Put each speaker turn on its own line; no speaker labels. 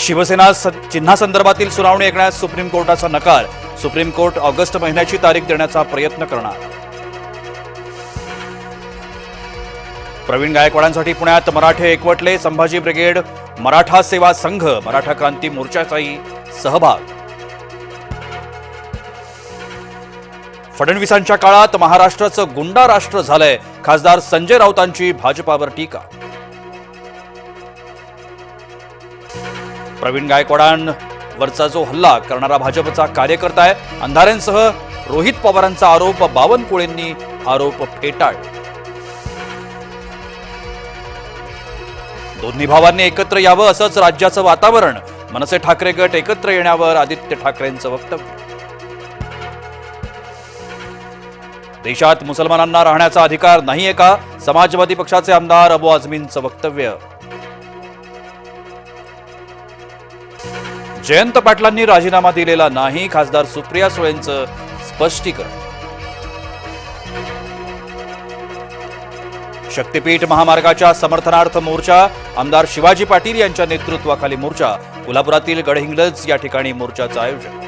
शिवसेना चिन्हासंदर्भातील सुनावणी ऐकण्यास सुप्रीम कोर्टाचा नकार. सुप्रीम कोर्ट ऑगस्ट महिन्याची तारीख देण्याचा प्रयत्न करणार. प्रवीण गायकवाडांसाठी पुण्यात मराठे एकवटले संभाजी ब्रिगेड मराठा सेवा संघ मराठा क्रांती मोर्चाचाही सहभाग. फडणवीसांच्या काळात महाराष्ट्राचं गुंडा राष्ट्र झालंय. खासदार संजय राऊतांची भाजपावर टीका. प्रवीण गायकवाडांवरचा जो हल्ला करणारा भाजपचा कार्यकर्ता आहे अंधारेंसह रोहित पवारांचा आरोप बावनकुळेंनी आरोप फेटाळ दोन्ही भावांनी एकत्र यावं असंच राज्याचं वातावरण. मनसे ठाकरे गट एकत्र येण्यावर आदित्य ठाकरेंचं वक्तव्य. देशात मुसलमानांना राहण्याचा अधिकार नाहीये का समाजवादी पक्षाचे आमदार अबू आझमींचं वक्तव्य. जयंत पाटलांनी राजीनामा दिलेला नाही खासदार सुप्रिया सुळेंचं स्पष्टीकरण. शक्तीपीठ महामार्गाच्या समर्थनार्थ मोर्चा आमदार शिवाजी पाटील यांच्या नेतृत्वाखाली मोर्चा कोल्हापुरातील गडहिंग्लज या ठिकाणी मोर्चाचं आयोजन.